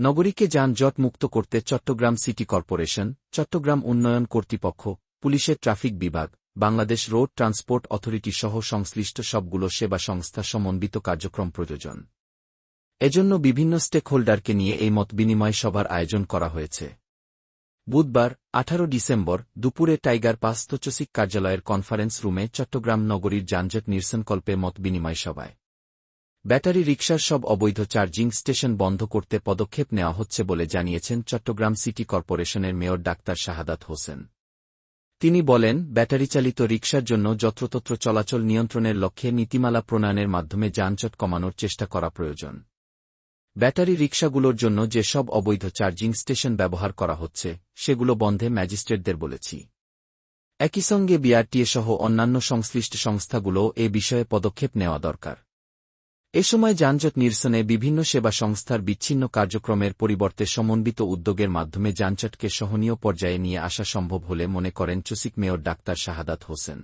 নগরীকে যানজট মুক্ত করতে চট্টগ্রাম সিটি কর্পোরেশন, চট্টগ্রাম উন্নয়ন কর্তৃপক্ষ, পুলিশের ট্রাফিক বিভাগ, বাংলাদেশ রোড ট্রান্সপোর্ট অথরিটি সহ সংশ্লিষ্ট সবগুলো সেবা সংস্থা সমন্বিত কার্যক্রম প্রয়োজন। এজন্য বিভিন্ন স্টেকহোল্ডারকে নিয়ে এই মত বিনিময় সভার আয়োজন করা হয়েছে। বুধবার, আঠারো ডিসেম্বর, দুপুরে টাইগার পাস তচসিক কার্যালয়ের কনফারেন্স রুমে চট্টগ্রাম নগরীর যানজট নিরসনকল্পে মত বিনিময় সভায় ব্যাটারি রিকশার সব অবৈধ চার্জিং স্টেশন বন্ধ করতে পদক্ষেপ নেওয়া হচ্ছে বলে জানিয়েছেন চট্টগ্রাম সিটি কর্পোরেশনের মেয়র ডাক্তার শাহাদাত হোসেন। তিনি বলেন, ব্যাটারিচালিত রিকশার জন্য যত্রতত্র চলাচল নিয়ন্ত্রণের লক্ষ্যে নীতিমালা প্রণয়নের মাধ্যমে যানজট কমানোর চেষ্টা করা প্রয়োজন। ব্যাটারি রিকশাগুলোর জন্য যে সব অবৈধ চার্জিং স্টেশন ব্যবহার করা হচ্ছে, সেগুলো বন্ধে ম্যাজিস্ট্রেটদের বলেছি। একই সঙ্গে বিআরটিএ সহ অন্যান্য সংশ্লিষ্ট সংস্থাগুলো এ বিষয়ে পদক্ষেপ নেওয়া দরকার। এ সময় যানজট নিরসনে বিভিন্ন সেবা সংস্থার বিচ্ছিন্ন কার্যক্রমের পরিবর্তে সমন্বিত উদ্যোগের মাধ্যমে যানজটকে সহনীয় পর্যায়ে নিয়ে আসা সম্ভব হলে মনে করেন চসিক মেয়র ডাক্তার শাহাদাত হোসেন।